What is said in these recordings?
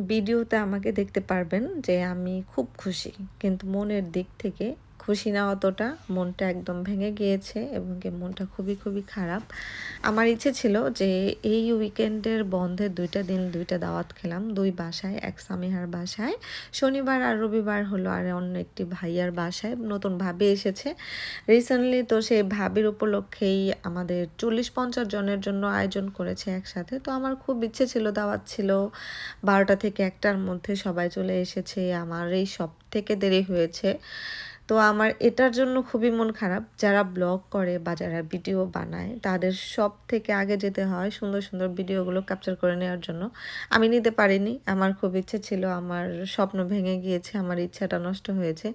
ভিডিওতে আমাকে দেখতে পারবেন যে আমি খুব খুশি। কিন্তু মনের দিক থেকে খুশি না অতটা। মনটা একদম ভেঙে গিয়েছে এবং মনটা খুবই খুবই খারাপ। আমার ইচ্ছে ছিল যে এই উইকেন্ডের বন্ধের দুইটা দিন দুইটা দাওয়াত খেলাম, দুই বাসায়, এক সামিহার বাসায়। শনিবার আর রবিবার হলো আর অন্য একটি ভাইয়ার বাসায়, নতুন ভাবি এসেছে। রিসেন্টলি তো সেই ভাবির উপলক্ষেই আমাদের চল্লিশ পঞ্চাশ জনের জন্য আয়োজন করেছে একসাথে। তো আমার খুব ইচ্ছে ছিল, দাওয়াত ছিল। বারোটা থেকে একটার মধ্যে সবাই চলে এসেছে। আমার এই সব থেকে দেরি হয়েছে। তো আমার এটার জন্য খুবই মন খারাপ। যারা ব্লগ করে বা যারা ভিডিও বানায়, তাদের সব থেকে আগে যেতে হয় সুন্দর সুন্দর ভিডিওগুলো ক্যাপচার করে নেওয়ার জন্য। আমি নিতে পারিনি, আমার খুব ইচ্ছে ছিল, আমার স্বপ্ন ভেঙে গিয়েছে, আমার ইচ্ছাটা নষ্ট হয়েছে।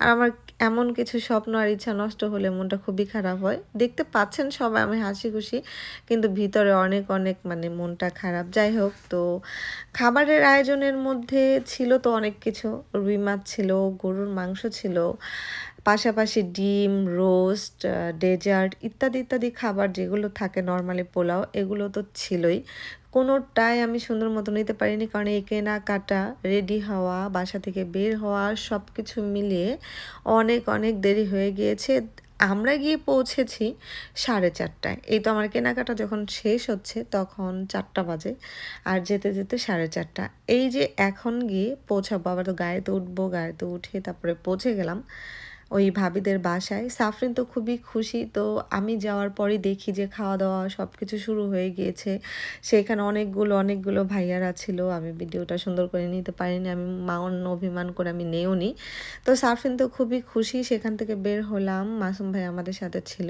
আর আমার এমন কিছু স্বপ্ন আর ইচ্ছা নষ্ট হলে মনটা খুবই খারাপ হয়। দেখতে পাচ্ছেন সবাই, আমি হাসি খুশি কিন্তু ভিতরে অনেক অনেক মানে মনটা খারাপ। যাই হোক, তো খাবারের আয়োজনের মধ্যে ছিল তো অনেক কিছু। রুই মাছ ছিল, গরুর মাংস ছিল পাশাপাশি ডিম, রোস্ট ডেজার্ট ইত্যাদি ইত্যাদি খাবার যেগুলো থাকে নর্মালি পোলাও, এগুলো তো ছিলই। কোনোটাই আমি সুন্দর মতো নিতে পারিনি কারণ এই কেনাকাটা রেডি হওয়া, বাসা থেকে বের হওয়া সব কিছু মিলিয়ে অনেক অনেক দেরি হয়ে গিয়েছে। আমরা গিয়ে পৌঁছেছি সাড়ে চারটায়। এই তো আমার কেনাকাটা যখন শেষ হচ্ছে তখন চারটা বাজে। আর যেতে যেতে সাড়ে চারটা। এই যে এখন গিয়ে পৌঁছাবো, আবার তো গাড়িতে উঠবো, গাড়িতে উঠে তারপরে পৌঁছে গেলাম। ওই ভাবিদের বাসায়। সাফরিন তো খুবই খুশি, তো আমি যাওয়ার পরই দেখি যে খাওয়া দাওয়া সব কিছু শুরু হয়ে গিয়েছে। সেখানে অনেকগুলো অনেকগুলো ভাইয়ারা ছিল, আমি ভিডিওটা সুন্দর করে নিতে পারিনি, আমি মাউন্য অভিমান করে আমি নেও নি তো সাফরিন তো খুবই খুশি, সেখান থেকে বের হলাম, মাসুম ভাই আমাদের সাথে ছিল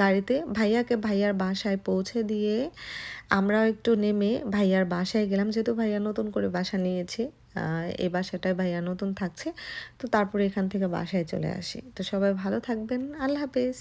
গাড়িতে। ভাইয়াকে ভাইয়ার বাসায় পৌঁছে দিয়ে আমরাও একটু নেমে ভাইয়ার বাসায় গেলাম, যেহেতু ভাইয়া নতুন করে বাসা নিয়েছে। এই বাসাটায় ভাইয়া নতুন থাকছে। তো তারপরে এখান থেকে বাসায় চলে আসি। তো সবাই ভালো থাকবেন। আল্লাহ হাফেজ।